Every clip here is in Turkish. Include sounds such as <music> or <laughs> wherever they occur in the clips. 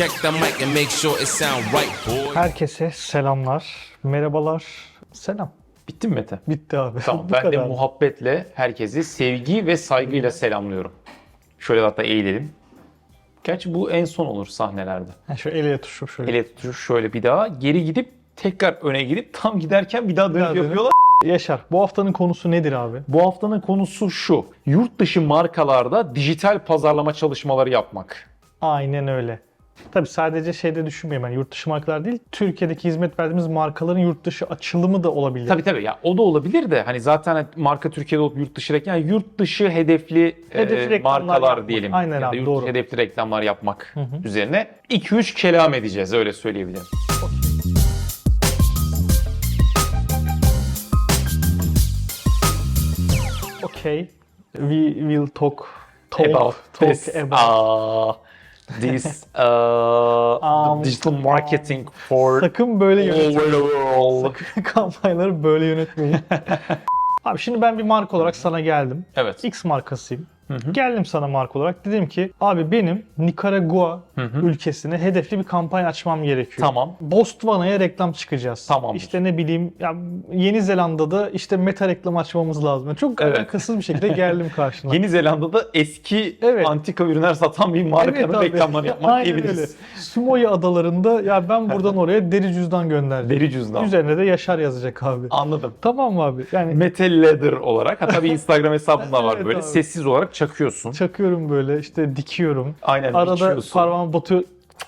Check the mic and make sure it sound right, boy. Herkese selamlar, merhabalar, selam. Bitti mi Mete? Bitti abi. Tamam <laughs> Bu ben de kadar. muhabbetle herkesi sevgi ve saygıyla selamlıyorum. Şöyle hatta eğilelim. Gerçi bu en son olur sahnelerde. Ha, şöyle el ele tutuşup şöyle. Ele tutuşup şöyle bir daha geri gidip tekrar öne gidip tam giderken bir daha dönüp daha dönüp. yapıyorlar. Yaşar, bu haftanın konusu nedir abi? Bu haftanın konusu şu. Yurt dışı markalarda dijital pazarlama çalışmaları yapmak. Aynen öyle. Tabii sadece şeyde düşünmeyin ben yurt dışı markalar değil, Türkiye'deki hizmet verdiğimiz markaların yurt dışı açılımı da olabilir. Tabii tabii ya o da olabilir de hani zaten marka Türkiye'de olup yurt dışı reklam, yani yurt dışı hedefli, Hedefli e, markalar yapmak. diyelim. Aynen ya abi, yurt doğru. dışı hedefli reklamlar yapmak üzerine 2-3 kelam edeceğiz öyle söyleyebilirim. Okay. We will talk, talk about talk this, about. uh, this uh, Um, digital marketing for Sakın böyle yönetmeyin. Sakın <laughs> kampanyaları böyle yönetmeyin. <laughs> abi şimdi ben bir marka olarak sana geldim. Evet. X markasıyım. Geldim sana marka olarak. Dedim ki abi benim Nikaragua ülkesine hedefli bir kampanya açmam gerekiyor. Tamam. Botswana'ya reklam çıkacağız. Tamamdır. İşte ne bileyim ya Yeni Zelanda'da işte meta reklam açmamız lazım. Yani Çok Evet. alakasız bir şekilde geldim <laughs> karşına. Yeni Zelanda'da eski Evet. antika ürünler satan bir markanın abi. reklamlarını yapmak Aynen diyebiliriz. öyle. Sumoyi adalarında ya ben buradan oraya deri cüzdan gönderdim. Deri cüzdan. Üzerine de Yaşar yazacak abi. Anladım. Tamam mı abi? Yani Metal Leather olarak hatta bir Instagram hesabında var <laughs> Evet böyle abi. sessiz olarak çakıyorsun. çakıyorum böyle işte dikiyorum. Aynen Arada içiyorsun. parmağımı batıyor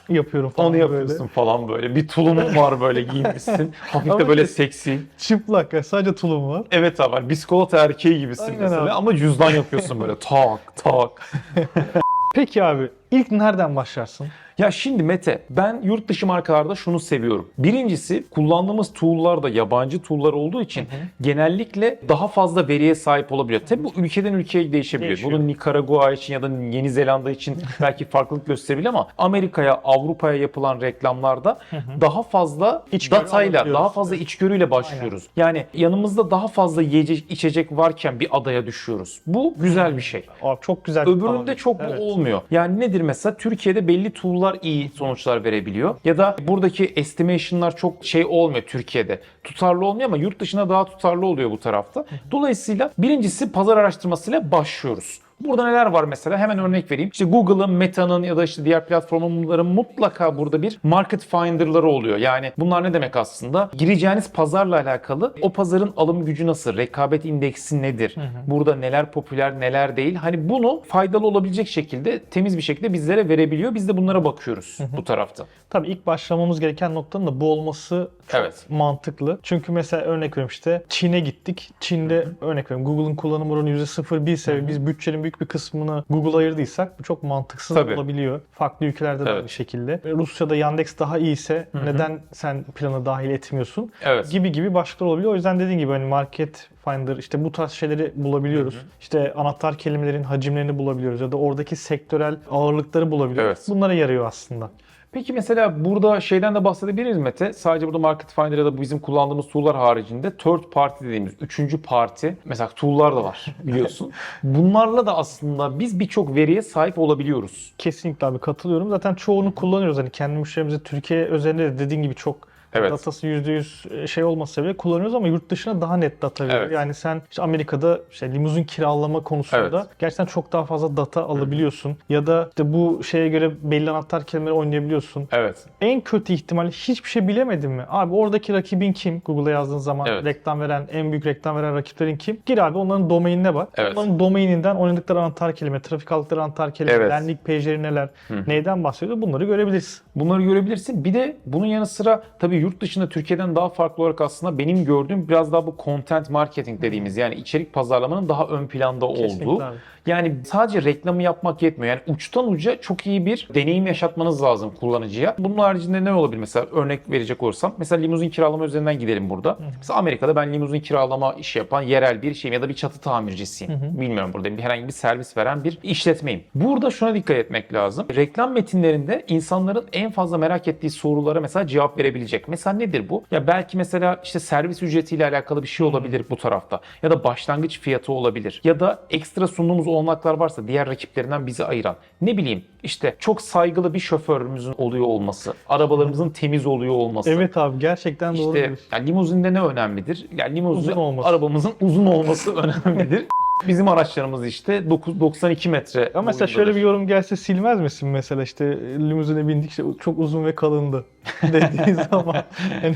yapıyorum falan Onu yapıyorsun böyle. falan böyle. Bir tulumun var böyle <laughs> giyinmişsin. Hafif de böyle seksi. Çıplak ya sadece tulum var. Evet abi hani biskolata erkeği gibisin Aynen mesela abi. ama cüzdan yapıyorsun böyle tak tak. <laughs> Peki abi ilk nereden başlarsın? Ya şimdi Mete ben yurt dışı markalarda şunu seviyorum. Birincisi kullandığımız tool'lar da yabancı tool'lar olduğu için genellikle daha fazla veriye sahip olabiliyor. Tabii bu ülkeden ülkeye değişebiliyor. Değişiyor. Bunun Nikaragua için ya da Yeni Zelanda için <laughs> belki farklılık gösterebilir ama Amerika'ya, Avrupa'ya yapılan reklamlarda daha fazla İçgörü datayla, daha fazla içgörüyle başlıyoruz. Yani yanımızda daha fazla yiyecek, içecek varken bir adaya düşüyoruz. Bu güzel bir şey. Abi çok güzel. Öbüründe Tamam. çok Evet. olmuyor. Yani nedir mesela Türkiye'de belli tool'lar iyi sonuçlar verebiliyor. Ya da buradaki estimation'lar çok şey olmuyor Türkiye'de. Tutarlı olmuyor ama yurt dışına daha tutarlı oluyor bu tarafta. Dolayısıyla birincisi pazar araştırmasıyla başlıyoruz. Burada neler var mesela? Hemen örnek vereyim. İşte Google'ın, Meta'nın ya da işte diğer platformların mutlaka burada bir market finder'ları oluyor. Yani bunlar ne demek aslında? Gireceğiniz pazarla alakalı o pazarın alım gücü nasıl? Rekabet indeksi nedir? Burada neler popüler, neler değil? Hani bunu faydalı olabilecek şekilde, temiz bir şekilde bizlere verebiliyor. Biz de bunlara bakıyoruz bu tarafta. Tabii ilk başlamamız gereken noktanın da bu olması çok Evet. mantıklı. Çünkü mesela örnek veriyorum işte Çin'e gittik. Çin'de örnek veriyorum Google'ın kullanım oranı %0 ise biz bütçenin büyük bir kısmını Google'a ayırdıysak bu çok mantıksız Tabii. olabiliyor. Farklı ülkelerde de Evet. aynı şekilde. Rusya'da Yandex daha iyiyse neden sen plana dahil etmiyorsun? Evet. Gibi gibi başlıklar olabiliyor. O yüzden dediğin gibi hani market finder işte bu tarz şeyleri bulabiliyoruz. İşte anahtar kelimelerin hacimlerini bulabiliyoruz ya da oradaki sektörel ağırlıkları bulabiliyoruz. Evet. Bunlara yarıyor aslında. Peki mesela burada şeyden de bahsedebiliriz Mete. Sadece burada Market Finder ya da bizim kullandığımız tool'lar haricinde third party dediğimiz üçüncü parti mesela tool'lar da var <laughs> biliyorsun. Bunlarla da aslında biz birçok veriye sahip olabiliyoruz. Kesinlikle abi katılıyorum. Zaten çoğunu kullanıyoruz. Hani kendi müşterimize Türkiye özelinde de dediğin gibi çok Evet. datası %100 şey olmasa bile kullanıyoruz ama yurt dışına daha net data veriyor. Evet. Yani sen işte Amerika'da işte limuzin kiralama konusunda Evet. gerçekten çok daha fazla data alabiliyorsun. Ya da işte bu şeye göre belli anahtar kelimeleri oynayabiliyorsun. Evet. En kötü ihtimalle hiçbir şey bilemedin mi? Abi oradaki rakibin kim? Google'a yazdığın zaman Evet. reklam veren, en büyük reklam veren rakiplerin kim? Gir abi onların domainine bak. Evet. Onların domaininden oynadıkları anahtar kelime, trafik aldıkları anahtar kelime, Evet. landing page'leri neler, neyden bahsediyor bunları görebiliriz. Bunları görebilirsin. Bir de bunun yanı sıra tabii yurt dışında Türkiye'den daha farklı olarak aslında benim gördüğüm biraz daha bu content marketing dediğimiz yani içerik pazarlamanın daha ön planda Kesinlikle olduğu. abi. Yani sadece reklamı yapmak yetmiyor. Yani uçtan uca çok iyi bir deneyim yaşatmanız lazım kullanıcıya. Bunun haricinde ne olabilir mesela örnek verecek olursam. Mesela limuzin kiralama üzerinden gidelim burada. Mesela Amerika'da ben limuzin kiralama işi yapan yerel bir şeyim ya da bir çatı tamircisiyim. Bilmiyorum burada herhangi bir servis veren bir işletmeyim. Burada şuna dikkat etmek lazım. Reklam metinlerinde insanların en fazla merak ettiği sorulara mesela cevap verebilecek. Mesela nedir bu? Ya belki mesela işte servis ücretiyle alakalı bir şey olabilir bu tarafta. Ya da başlangıç fiyatı olabilir. Ya da ekstra sunduğumuz olanaklar varsa diğer rakiplerinden bizi ayıran. Ne bileyim işte çok saygılı bir şoförümüzün oluyor olması. Arabalarımızın temiz oluyor olması. Evet abi gerçekten doğru İşte diyorsun. yani limuzinde ne önemlidir? Yani Uzun olması. arabamızın uzun olması <laughs> önemlidir. Bizim araçlarımız işte 9, 92 metre. Ama mesela şöyle bir yorum gelse silmez misin mesela işte limuzine bindik işte çok uzun ve kalındı <laughs> dediği zaman hani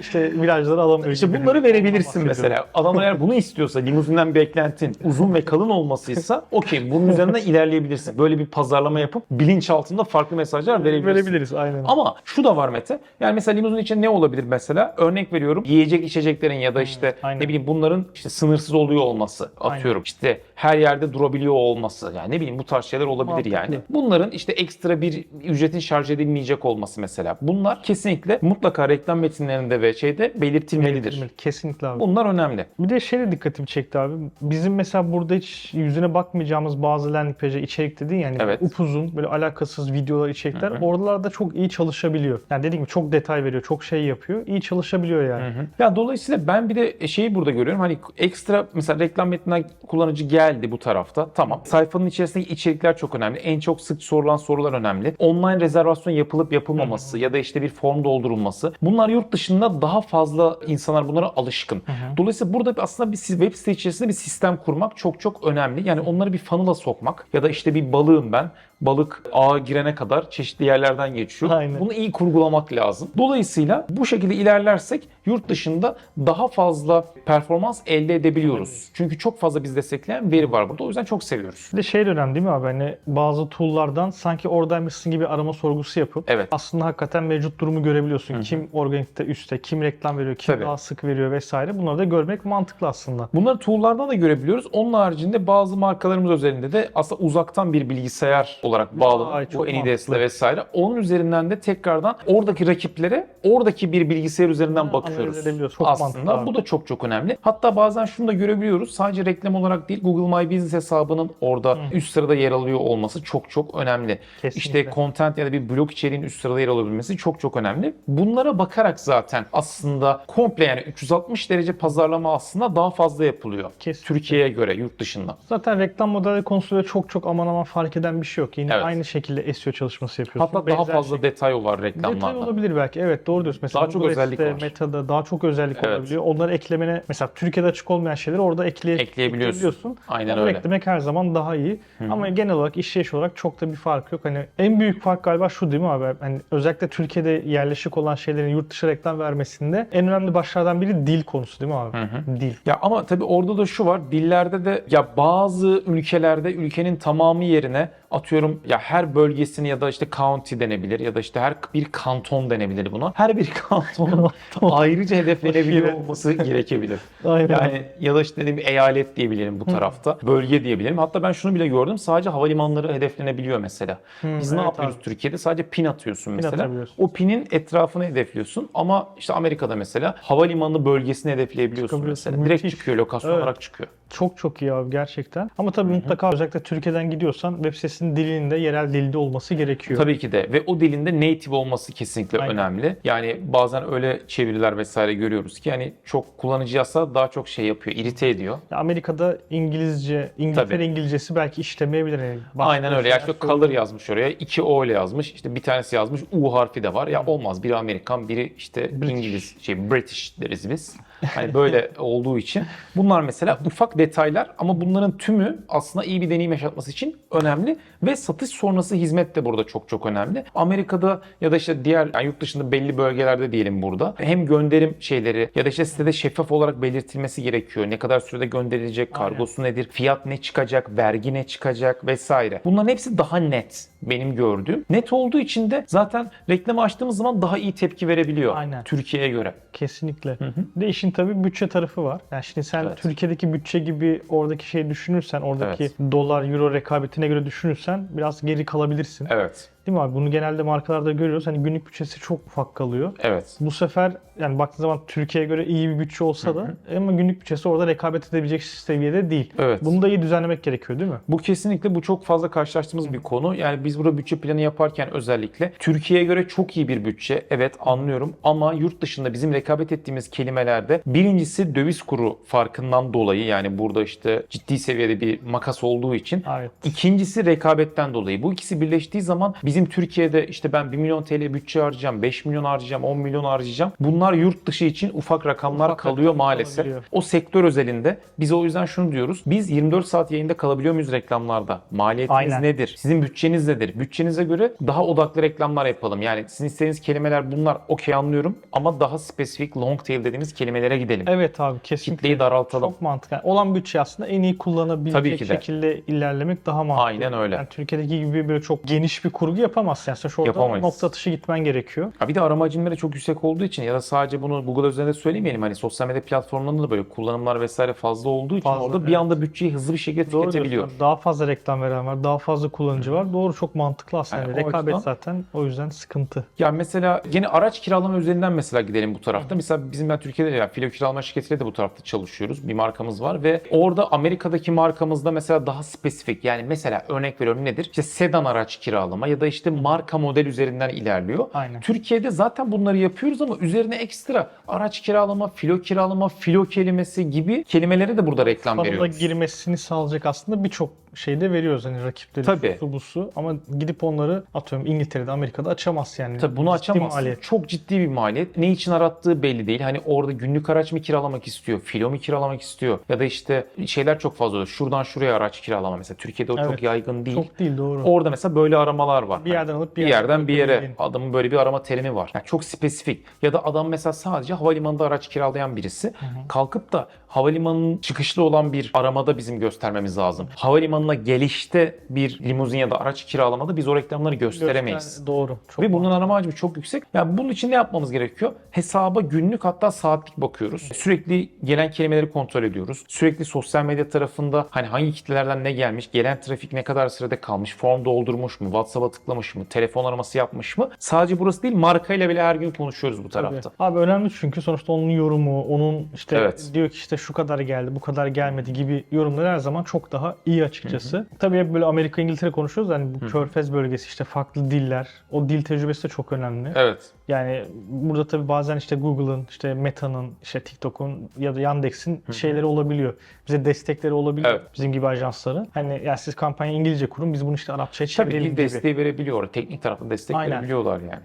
işte virajları alamıyor. İşte gibi. bunları verebilirsin mesela. Adam eğer bunu istiyorsa, limuzinden beklentin uzun ve kalın olmasıysa <laughs> okey bunun üzerinden ilerleyebilirsin. Böyle bir pazarlama yapıp bilinç altında farklı mesajlar verebilirsin. Verebiliriz aynen. Ama şu da var Mete. Yani mesela limuzin için ne olabilir mesela? Örnek veriyorum. Yiyecek içeceklerin ya da işte aynen. ne bileyim bunların işte sınırsız oluyor olması. Atıyorum işte her yerde durabiliyor olması. Yani ne bileyim bu tarz şeyler olabilir Mantıklı. yani. Bunların işte ekstra bir ücretin şarj edilmeyecek olması mesela. Bunlar kesinlikle mutlaka reklam metinlerinde ve şeyde belirtilmelidir. Kesinlikle abi. Bunlar önemli. Bir de şey de dikkatimi çekti abi. Bizim mesela burada hiç yüzüne bakmayacağımız bazı landing page içerik dedin yani Evet. upuzun böyle alakasız videolar içerikler oralarda çok iyi çalışabiliyor. Yani dediğim gibi çok detay veriyor, çok şey yapıyor. iyi çalışabiliyor yani. Ya dolayısıyla ben bir de şeyi burada görüyorum. Hani ekstra mesela reklam metinden kullanıcı geldi bu tarafta. Tamam. Sayfanın içerisindeki içerikler çok önemli. En çok sık sorulan sorular önemli. Online rezervasyon yapılıp yapılmaması ya da işte bir form doldurulması. Bunlar yurt dışında daha fazla insanlar bunlara alışkın. Dolayısıyla burada aslında bir web site içerisinde bir sistem kurmak çok çok önemli. Yani onları bir funnel'a sokmak ya da işte bir balığım ben. Balık ağa girene kadar çeşitli yerlerden geçiyor. Aynen. Bunu iyi kurgulamak lazım. Dolayısıyla bu şekilde ilerlersek yurt dışında daha fazla performans elde edebiliyoruz. Çünkü çok fazla biz destekleyen veri var burada. O yüzden çok seviyoruz. Bir de şey önemli değil mi abi? Hani bazı tool'lardan sanki oradaymışsın gibi arama sorgusu yapıp Evet. aslında hakikaten mevcut durumu görebiliyorsun. Kim organikte üstte, kim reklam veriyor, kim Tabii. daha sık veriyor vesaire. Bunları da görmek mantıklı aslında. Bunları tool'lardan da görebiliyoruz. Onun haricinde bazı markalarımız özelinde de aslında uzaktan bir bilgisayar olarak bağlı. Ay, Bu çok mantıklı. vesaire. Onun üzerinden de tekrardan oradaki rakiplere oradaki bir bilgisayar üzerinden Ha, bakıyoruz. analiz edebiliyoruz. Çok mantıklı aslında abi. bu da çok çok önemli. Hatta bazen şunu da görebiliyoruz. Sadece reklam olarak değil Google My Business hesabının orada üst sırada yer alıyor olması çok çok önemli. Kesinlikle. İşte content ya da bir blog içeriğin üst sırada yer alabilmesi çok çok önemli. Bunlara bakarak zaten aslında komple yani 360 derece pazarlama aslında daha fazla yapılıyor. Kesinlikle. Türkiye'ye göre yurt dışında. Zaten reklam modeli konusunda çok çok aman aman fark eden bir şey yok. Yine Evet. aynı şekilde SEO çalışması yapıyorsun. Hatta daha Benzer fazla şey- detay var Detay reklamlarda. olabilir belki. Evet doğru diyorsun. Mesela Daha çok Google özellik var. Meta'da daha çok özellik Evet. olabiliyor. Onları eklemene mesela Türkiye'de açık olmayan şeyleri orada ekleye, Ekleyebiliyorsun. Aynen Onları öyle. eklemek her zaman daha iyi. Ama genel olarak işleyiş olarak çok da bir fark yok. Hani en büyük fark galiba şu değil mi abi? Hani özellikle Türkiye'de yerleşik olan şeylerin yurt dışı reklam vermesinde en önemli başlardan biri dil konusu değil mi abi? Dil. Ya ama tabii orada da şu var. Dillerde de ya bazı ülkelerde ülkenin tamamı yerine atıyorum ya her bölgesini ya da işte county denebilir ya da işte her bir kanton denebilir buna. Her bir <laughs> kantonun ayrıca hedeflenebiliyor olması gerekebilir. <laughs> Aynen. Yani ya da işte dediğim eyalet diyebilirim bu tarafta. Bölge diyebilirim. Hatta ben şunu bile gördüm. Sadece havalimanları hedeflenebiliyor mesela. Biz ne evet yapıyoruz abi. Türkiye'de? Sadece pin atıyorsun mesela. atabiliyorsun. O pinin etrafını hedefliyorsun ama işte Amerika'da mesela havalimanı bölgesini hedefleyebiliyorsun mesela. Direkt Müthiş. çıkıyor, lokasyon Evet. olarak çıkıyor. Çok çok iyi abi gerçekten. Ama tabii mutlaka özellikle Türkiye'den gidiyorsan web sitesinin dilinin de yerel dilde olması gerekiyor. Tabii ki de ve o dilinde native olması kesinlikle Aynen. önemli. Yani bazen öyle çeviriler vesaire görüyoruz ki yani çok kullanıcı yazsa daha çok şey yapıyor, irite ediyor. Ya Amerika'da İngilizce, İngiltere Tabii. İngilizcesi belki işlemeyebilir. Yani Aynen öyle. Ya şeyler işte color yazmış oraya. iki O ile yazmış. İşte bir tanesi yazmış. U harfi de var. Ya olmaz. Biri Amerikan, biri işte İngiliz, şey British deriz biz. Hani böyle <laughs> olduğu için. Bunlar mesela ufak detaylar ama bunların tümü aslında iyi bir deneyim yaşatması için önemli ve satış sonrası hizmet de burada çok çok önemli. Amerika'da ya da işte diğer yani yurt dışında belli bölgelerde diyelim burada hem gönderim şeyleri ya da işte sitede şeffaf olarak belirtilmesi gerekiyor. Ne kadar sürede gönderilecek, kargosu nedir, fiyat ne çıkacak, vergi ne çıkacak vesaire. Bunların hepsi daha net benim gördüğüm. Net olduğu için de zaten reklamı açtığımız zaman daha iyi tepki verebiliyor Aynen. Türkiye'ye göre. Kesinlikle. Bir de işin tabii bütçe tarafı var. Yani şimdi sen Evet. Türkiye'deki bütçe gibi oradaki şeyi düşünürsen, oradaki Evet. dolar, euro rekabetine göre düşünürsen biraz geri kalabilirsin. Evet. Değil mi abi? Bunu genelde markalarda görüyoruz. Hani günlük bütçesi çok ufak kalıyor. Evet. Bu sefer yani baktığın zaman Türkiye'ye göre iyi bir bütçe olsa da ama günlük bütçesi orada rekabet edebilecek seviyede değil. Evet. Bunu da iyi düzenlemek gerekiyor değil mi? Bu kesinlikle bu çok fazla karşılaştığımız bir konu. Yani biz burada bütçe planı yaparken özellikle Türkiye'ye göre çok iyi bir bütçe. Evet anlıyorum ama yurt dışında bizim rekabet ettiğimiz kelimelerde birincisi döviz kuru farkından dolayı yani burada işte ciddi seviyede bir makas olduğu için Evet. İkincisi rekabetten dolayı. Bu ikisi birleştiği zaman bizim Türkiye'de işte ben 1 milyon TL bütçe harcayacağım, 5 milyon harcayacağım, 10 milyon harcayacağım. Bunlar yurt dışı için ufak rakamlar Ufak kalıyor rakamlar maalesef. kalabiliyor. O sektör özelinde biz o yüzden şunu diyoruz. Biz 24 saat yayında kalabiliyor muyuz reklamlarda? Maliyetiniz Aynen. nedir? Sizin bütçeniz nedir? Bütçenize göre daha odaklı reklamlar yapalım. Yani sizin istediğiniz kelimeler bunlar okey anlıyorum ama daha spesifik long tail dediğimiz kelimelere gidelim. Evet abi kesinlikle. Kitleyi daraltalım. Çok mantıklı. Yani olan bütçe aslında en iyi kullanabilecek ki de. şekilde ilerlemek daha mantıklı. Aynen öyle. Yani Türkiye'deki gibi böyle çok geniş bir kurgu yapamazsın. Yani sen şu orada Yapamayız. nokta atışı gitmen gerekiyor. Ha bir de arama hacimleri çok yüksek olduğu için ya da sadece bunu Google üzerinde söylemeyelim. Hani sosyal medya platformlarında da böyle kullanımlar vesaire fazla olduğu için Fazla, orada bir evet. anda bütçeyi hızlı bir şekilde Doğru tüketebiliyor. diyorsun. Daha fazla reklam veren var, daha fazla kullanıcı var. Doğru çok mantıklı aslında. Yani Yani rekabet açıdan- zaten o yüzden sıkıntı. Ya mesela yine araç kiralama üzerinden mesela gidelim bu tarafta. Mesela bizim ben Türkiye'de ya filo kiralama şirketiyle de bu tarafta çalışıyoruz. Bir markamız var ve orada Amerika'daki markamızda mesela daha spesifik. Yani mesela örnek veriyorum nedir? İşte sedan araç kiralama ya da işte marka model üzerinden ilerliyor. Aynen. Türkiye'de zaten bunları yapıyoruz ama üzerine ekstra araç kiralama, filo kiralama, filo kelimesi gibi kelimelere de burada reklam veriyoruz. girmesini sağlayacak aslında birçok şeyde veriyoruz hani rakipleri Tabii. su ama gidip onları atıyorum İngiltere'de Amerika'da açamaz yani. Tabii bunu Ciddi maliyet. Çok ciddi bir maliyet. Ne için arattığı belli değil. Hani orada günlük araç mı kiralamak istiyor, filo mu kiralamak istiyor ya da işte şeyler çok fazla oluyor. Şuradan şuraya araç kiralama mesela. Türkiye'de o çok Evet. yaygın değil. Çok değil doğru. Orada mesela böyle aramalar var. Bir yerden alıp bir bir yerden, bir yere adamın böyle bir arama terimi var. Yani çok spesifik. Ya da adam mesela sadece havalimanında araç kiralayan birisi. Kalkıp da havalimanının çıkışlı olan bir aramada bizim göstermemiz lazım. Havalimanına gelişte bir limuzin ya da araç kiralamada biz o reklamları gösteremeyiz. Göster- Doğru. Çok Ve bunun arama hacmi çok yüksek. Yani bunun için ne yapmamız gerekiyor? Hesaba günlük hatta saatlik bakıyoruz. Sürekli gelen kelimeleri kontrol ediyoruz. Sürekli sosyal medya tarafında hani hangi kitlelerden ne gelmiş, gelen trafik ne kadar sürede kalmış, form doldurmuş mu, WhatsApp'a tıklamış mı, telefon araması yapmış mı? Sadece burası değil markayla bile her gün konuşuyoruz bu tarafta. Tabii. Abi önemli çünkü sonuçta onun yorumu, onun işte Evet. diyor ki işte şu kadar geldi, bu kadar gelmedi gibi yorumlar her zaman çok daha iyi açıkçası. Tabii hep böyle Amerika, İngiltere konuşuyoruz. Yani bu Körfez bölgesi işte farklı diller, o dil tecrübesi de çok önemli. Evet. Yani burada tabii bazen işte Google'ın, işte Meta'nın, işte TikTok'un ya da Yandex'in şeyleri olabiliyor. Bize destekleri olabiliyor Evet. bizim gibi ajansların. Hani ya siz kampanya İngilizce kurun, biz bunu işte Arapçaya Tabii çevirelim dil gibi. desteği verebiliyor. Teknik tarafta destek Aynen. verebiliyorlar yani.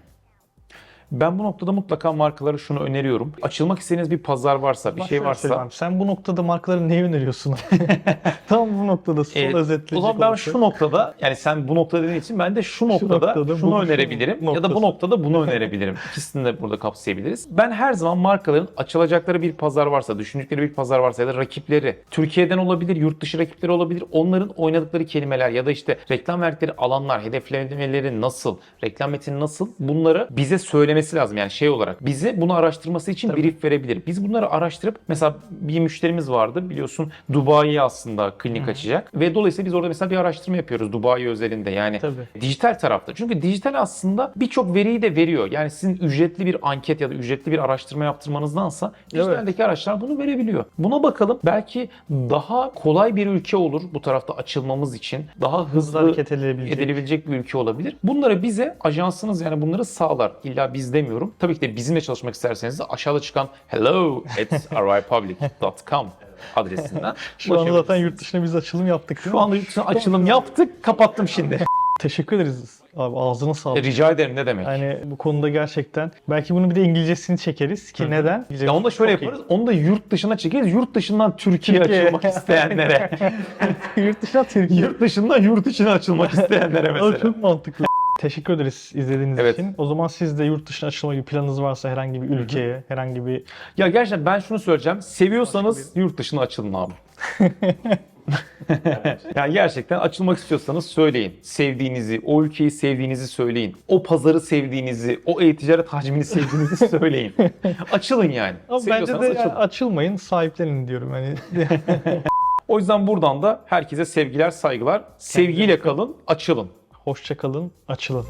Ben bu noktada mutlaka markalara şunu öneriyorum. Açılmak istediğiniz bir pazar varsa, bir Bak şey şöyle söyleyeyim varsa abi, Sen bu noktada markalara neyi öneriyorsun? <laughs> Tam bu noktada son Evet, özetleyecek O zaman ben olursak. şu noktada yani sen bu noktada dediğin için ben de şu noktada, noktada şunu bu- önerebilirim şu ya da bu noktası. noktada bunu önerebilirim. İkisini de burada kapsayabiliriz. Ben her zaman markaların açılacakları bir pazar varsa, düşündükleri bir pazar varsa ya da rakipleri Türkiye'den olabilir, yurt dışı rakipleri olabilir. Onların oynadıkları kelimeler ya da işte reklam verdikleri alanlar, hedeflemeleri nasıl, reklam metni nasıl bunları bize söylemesi lazım. Yani şey olarak bize bunu araştırması için brief verebilir. Biz bunları araştırıp mesela bir müşterimiz vardı biliyorsun Dubai'ye aslında klinik açacak ve dolayısıyla biz orada mesela bir araştırma yapıyoruz Dubai özelinde yani Tabii. dijital tarafta. Çünkü dijital aslında birçok veriyi de veriyor. Yani sizin ücretli bir anket ya da ücretli bir araştırma yaptırmanızdansa dijitaldeki araçlar bunu verebiliyor. Buna bakalım. Belki daha kolay bir ülke olur bu tarafta açılmamız için. Daha hızlı hareket edilebilecek. edilebilecek bir ülke olabilir. Bunları bize ajansınız yani bunları sağlar. İlla biz demiyorum. Tabii ki de bizimle çalışmak isterseniz de aşağıda çıkan hello at arrivepublic.com adresinden <laughs> Şu anda zaten yurt dışına biz açılım yaptık. değil Şu anda yurt dışına açılım yaptık. Kapattım şimdi. <laughs> Teşekkür ederiz. Abi ağzına sağlık. Rica ederim ne demek. Yani bu konuda gerçekten belki bunu bir de İngilizcesini çekeriz ki neden? Ya onu da şöyle Çok iyi. yaparız. Onu da yurt dışına çekeriz. Yurt dışından Türkiye'ye Türkiye. açılmak isteyenlere. <laughs> yurt dışına Türkiye. yurt dışından yurt içine açılmak isteyenlere Abi mesela. çok mantıklı. Teşekkür ederiz izlediğiniz Evet. için. O zaman siz de yurt dışına açılma gibi planınız varsa herhangi bir ülkeye, herhangi bir Ya gerçekten ben şunu söyleyeceğim. Seviyorsanız yurt dışına açılın abi. <laughs> yani gerçekten açılmak istiyorsanız söyleyin. Sevdiğinizi, o ülkeyi sevdiğinizi söyleyin. O pazarı sevdiğinizi, o e-ticaret hacmini sevdiğinizi <laughs> söyleyin. Açılın yani. Ama bence de yani açılın. açılmayın, sahiplenin diyorum. Hani <laughs> O yüzden buradan da herkese sevgiler, saygılar. Sevgiyle kalın, açılın. Hoşçakalın, açılın.